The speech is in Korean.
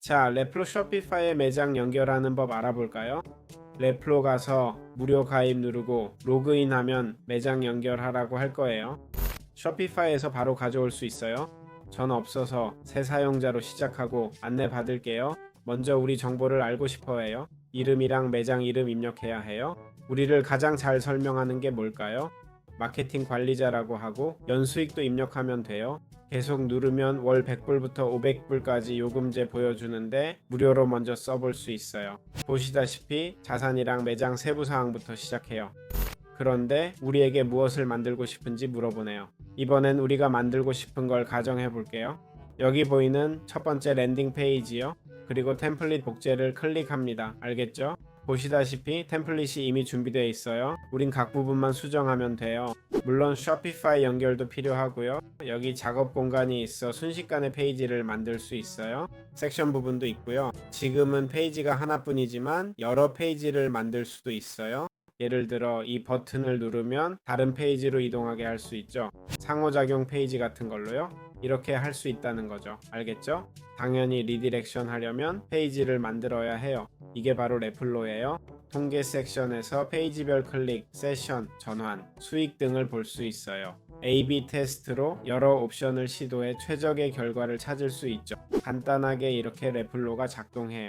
자, 레플로 쇼피파이 매장 연결하는 법 알아볼까요? 레플로 가서 무료 가입 누르고 로그인하면 매장 연결하라고 할 거예요. 쇼피파이에서 바로 가져올 수 있어요. 전 없어서 새 사용자로 시작하고 안내 받을게요. 먼저 우리 정보를 알고 싶어 해요. 이름이랑 매장 이름 입력해야 해요. 우리를 가장 잘 설명하는 게 뭘까요? 마케팅 관리자라고 하고 연수익도 입력하면 돼요. 계속 누르면 월 100불부터 500불까지 요금제 보여주는데 무료로 먼저 써볼 수 있어요. 보시다시피 자산이랑 매장 세부 사항부터 시작해요. 그런데 우리에게 무엇을 만들고 싶은지 물어보네요. 이번엔 우리가 만들고 싶은 걸 가정해 볼게요. 여기 보이는 첫 번째 랜딩 페이지요. 그리고 템플릿 복제를 클릭합니다. 알겠죠? 보시다시피 템플릿이 이미 준비되어 있어요. 우린 각 부분만 수정하면 돼요. 물론 쇼피파이 연결도 필요하고요. 여기 작업 공간이 있어 순식간에 페이지를 만들 수 있어요. 섹션 부분도 있고요. 지금은 페이지가 하나뿐이지만 여러 페이지를 만들 수도 있어요. 예를 들어 이 버튼을 누르면 다른 페이지로 이동하게 할 수 있죠. 상호작용 페이지 같은 걸로요. 이렇게 할 수 있다는 거죠. 알겠죠? 당연히 리디렉션 하려면 페이지를 만들어야 해요. 이게 바로 레플로예요. 통계 섹션에서 페이지별 클릭, 세션, 전환, 수익 등을 볼 수 있어요. A-B 테스트로 여러 옵션을 시도해 최적의 결과를 찾을 수 있죠. 간단하게 이렇게 레플로가 작동해요.